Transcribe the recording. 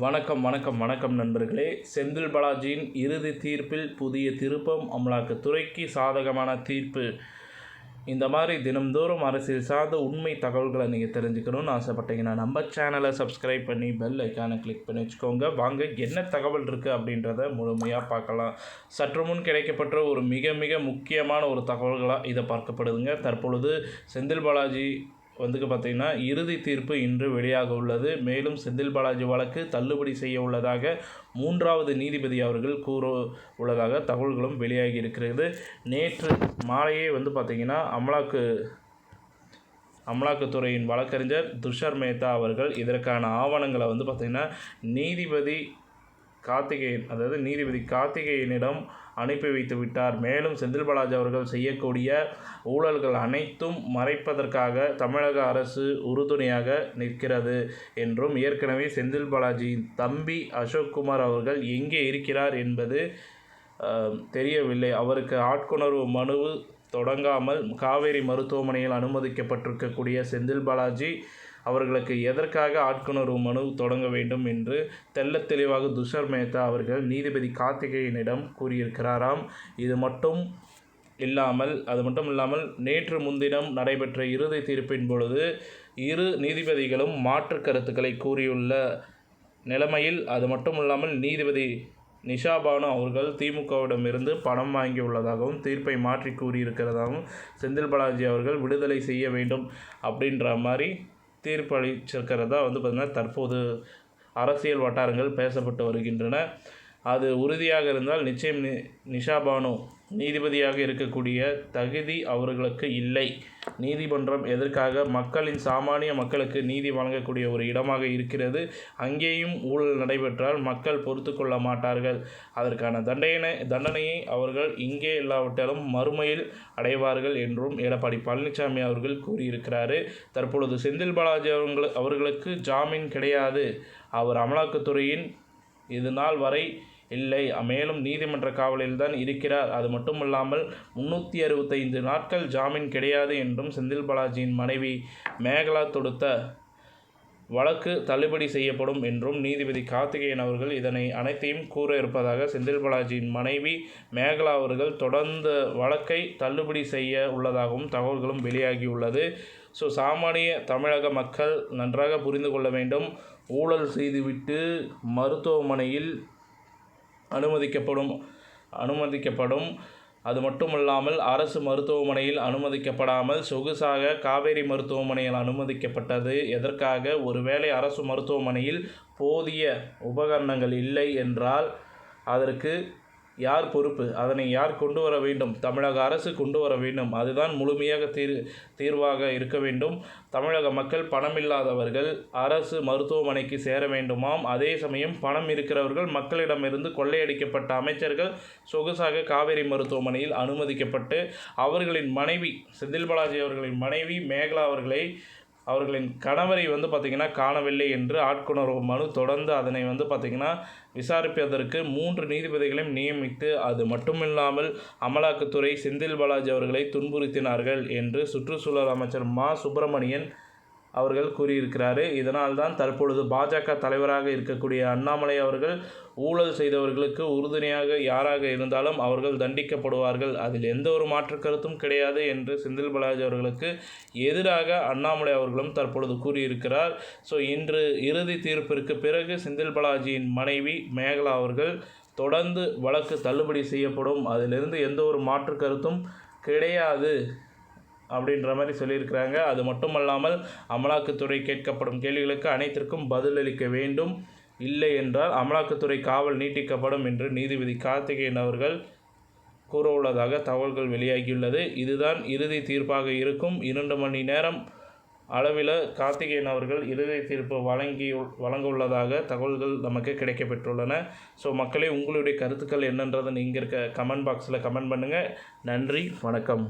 வணக்கம் வணக்கம் வணக்கம் நண்பர்களே. செந்தில் பாலாஜியின் இறுதி தீர்ப்பில் புதிய திருப்பம் அமலாக்கத்துறைக்கு சாதகமான தீர்ப்பு. இந்த மாதிரி தினம்தோறும் அரசியல் சார்ந்த உண்மை தகவல்களை நீங்கள் தெரிஞ்சுக்கணும்னு ஆசைப்பட்டீங்கன்னா நம்ம சேனலை சப்ஸ்கிரைப் பண்ணி பெல் ஐக்கானை கிளிக் பண்ணி வச்சுக்கோங்க. வாங்க என்ன தகவல் இருக்குது அப்படின்றத முழுமையாக பார்க்கலாம். சற்று முன் கிடைக்கப்பட்ட ஒரு மிக மிக முக்கியமான ஒரு தகவல்களாக இதை பார்க்கப்படுதுங்க. தற்பொழுது செந்தில் பாலாஜி வந்துக்கு பார்த்திங்கன்னா இறுதி தீர்ப்பு இன்று வெளியாக உள்ளது. மேலும் செந்தில் பாலாஜி வழக்கு தள்ளுபடி செய்ய உள்ளதாக மூன்றாவது நீதிபதி அவர்கள் கூற உள்ளதாக தகவல்களும் வெளியாகி இருக்கிறது. நேற்று மாலையே வந்து பார்த்திங்கன்னா அமலாக்கு அமலாக்கத்துறையின் வழக்கறிஞர் துஷார் மேத்தா அவர்கள் இதற்கான ஆவணங்களை வந்து பார்த்திங்கன்னா நீதிபதி கார்த்திகேயன் அதாவது நீதிபதி கார்த்திகேயனிடம் அனுப்பி வைத்து விட்டார். மேலும் செந்தில் பாலாஜி அவர்கள் செய்யக்கூடிய ஊழல்கள் அனைத்தும் மறைப்பதற்காக தமிழக அரசு உறுதுணையாக நிற்கிறது என்றும் ஏற்கனவே செந்தில் பாலாஜியின் தம்பி அசோக்குமார் அவர்கள் எங்கே இருக்கிறார் என்பது தெரியவில்லை. அவருக்கு ஆட்கொணர்வு மனு தொடங்காமல் காவேரி மருத்துவமனையில் அனுமதிக்கப்பட்டிருக்கக்கூடிய செந்தில் பாலாஜி அவர்களுக்கு எதற்காக ஆட்கொணர்வு மனு தொடங்க வேண்டும் என்று தெல்ல தெளிவாக துஷர் மேத்தா அவர்கள் நீதிபதி கார்த்திகேயனிடம் கூறியிருக்கிறாராம். இது மட்டும் இல்லாமல் அது மட்டும் இல்லாமல் நேற்று முன்தினம் நடைபெற்ற இறுதி தீர்ப்பின் பொழுது இரு நீதிபதிகளும் மாற்று கருத்துக்களை கூறியுள்ள நிலைமையில் அது மட்டும் இல்லாமல் நீதிபதி நிஷா பானு அவர்கள் திமுகவிடமிருந்து பணம் வாங்கியுள்ளதாகவும் தீர்ப்பை மாற்றி கூறியிருக்கிறதாகவும் செந்தில் பாலாஜி அவர்கள் விடுதலை செய்ய வேண்டும் அப்படின்ற மாதிரி தீர்ப்பளிச்சிருக்கிறதா வந்து பார்த்திங்கன்னா தற்போது அரசியல் வட்டாரங்கள் பேசப்பட்டு வருகின்றன. அது உறுதியாக இருந்தால் நிச்சயம் நி நிஷாபானு நீதிபதியாக இருக்கக்கூடிய தகுதி அவர்களுக்கு இல்லை. நீதிமன்றம் எதற்காக மக்களின் சாமானிய மக்களுக்கு நீதி வழங்கக்கூடிய ஒரு இடமாக இருக்கிறது அங்கேயும் ஊழல் நடைபெற்றால் மக்கள் பொறுத்து கொள்ள மாட்டார்கள். அதற்கான தண்டனை தண்டனையை அவர்கள் இங்கே இல்லாவிட்டாலும் மறுமையில் அடைவார்கள் என்றும் எடப்பாடி பழனிசாமி அவர்கள் கூறியிருக்கிறாரு. தற்பொழுது செந்தில் பாலாஜி அவர்கள் அவர்களுக்கு ஜாமீன் கிடையாது. அவர் அமலாக்கத்துறையின் இது நாள் வரை இல்லை. மேலும் நீதிமன்ற காவலில் தான் இருக்கிறார். அது மட்டுமல்லாமல் முன்னூற்றி அறுபத்தைந்து நாட்கள் ஜாமீன் கிடையாது என்றும் செந்தில் பாலாஜியின் மனைவி மேகலா தொடுத்த வழக்கு தள்ளுபடி செய்யப்படும் என்றும் நீதிபதி கார்த்திகேயன் அவர்கள் இதனை அனைத்தையும் கூற இருப்பதாக செந்தில் பாலாஜியின் மனைவி மேகலா அவர்கள் தொடர்ந்த வழக்கை தள்ளுபடி செய்ய உள்ளதாகவும் தகவல்களும் வெளியாகியுள்ளது. ஸோ சாமானிய தமிழக மக்கள் நன்றாக புரிந்து கொள்ள வேண்டும். ஊழல் செய்துவிட்டு மருத்துவமனையில் அனுமதிக்கப்படும் அனுமதிக்கப்படும். அது மட்டுமல்லாமல் அரசு மருத்துவமனையில் அனுமதிக்கப்படாமல் சொகுசாக காவேரி மருத்துவமனையில் அனுமதிக்கப்பட்டது. எதற்காக? ஒருவேளை அரசு மருத்துவமனையில் போதிய உபகரணங்கள் இல்லை என்றால் அதற்கு யார் பொறுப்பு? அதனை யார் கொண்டு வர வேண்டும்? தமிழக அரசு கொண்டு வர வேண்டும். அதுதான் முழுமையாக தீர் தீர்வாக இருக்க வேண்டும். தமிழக மக்கள் பணமில்லாதவர்கள் அரசு மருத்துவமனைக்கு சேர வேண்டுமாம். அதே சமயம் பணம் இருக்கிறவர்கள் மக்களிடமிருந்து கொள்ளையடிக்கப்பட்ட அமைச்சர்கள் சொகுசாக காவேரி மருத்துவமனையில் அனுமதிக்கப்பட்டு அவர்களின் மனைவி செந்தில் பாலாஜி அவர்களின் மனைவி மேகலா அவர்களை அவர்களின் கணவரை வந்து பார்த்திங்கன்னா காணவில்லை என்று ஆட்கொணர்வு மனு தொடர்ந்து அதனை வந்து பார்த்திங்கன்னா விசாரிப்பதற்கு மூன்று நீதிபதிகளையும் நியமித்து அது மட்டுமில்லாமல் அமலாக்கத்துறை செந்தில் பாலாஜி அவர்களை துன்புறுத்தினார்கள் என்று சுற்றுச்சூழல் அமைச்சர் மா சுப்பிரமணியன் அவர்கள் கூறியிருக்கிறாரு. இதனால் தான் தற்பொழுது பாஜக தலைவராக இருக்கக்கூடிய அண்ணாமலை அவர்கள் ஊழல் செய்தவர்களுக்கு உறுதுணையாக யாராக இருந்தாலும் அவர்கள் தண்டிக்கப்படுவார்கள். அதில் எந்த ஒரு மாற்று கருத்தும் கிடையாது என்று செந்தில் பாலாஜி அவர்களுக்கு எதிராக அண்ணாமலை அவர்களும் தற்பொழுது கூறியிருக்கிறார். ஸோ இன்று இறுதி தீர்ப்பிற்கு பிறகு செந்தில் பாலாஜியின் மனைவி மேகலா அவர்கள் தொடர்ந்து வழக்கு தள்ளுபடி செய்யப்படும். அதிலிருந்து எந்த ஒரு மாற்று கருத்தும் கிடையாது. அப்படின்ற மாதிரி சொல்லியிருக்கிறாங்க. அது மட்டுமல்லாமல் அமலாக்கத்துறை கேட்கப்படும் கேள்விகளுக்கு அனைத்திற்கும் பதிலளிக்க வேண்டும். இல்லை என்றால் அமலாக்கத்துறை காவல் நீட்டிக்கப்படும் என்று நீதிபதி கார்த்திகேயன் அவர்கள் கூறவுள்ளதாக தகவல்கள் வெளியாகியுள்ளது. இதுதான் இறுதி தீர்ப்பாக இருக்கும். இரண்டு மணி நேரம் அளவில் கார்த்திகேயன் அவர்கள் இறுதி தீர்ப்பு வழங்கி வழங்க உள்ளதாக தகவல்கள் நமக்கு கிடைக்கப்பெற்றுள்ளன. ஸோ மக்களே உங்களுடைய கருத்துக்கள் என்னன்றதை நீங்கள் இருக்க கமெண்ட் பாக்ஸில் கமெண்ட் பண்ணுங்கள் நன்றி வணக்கம்.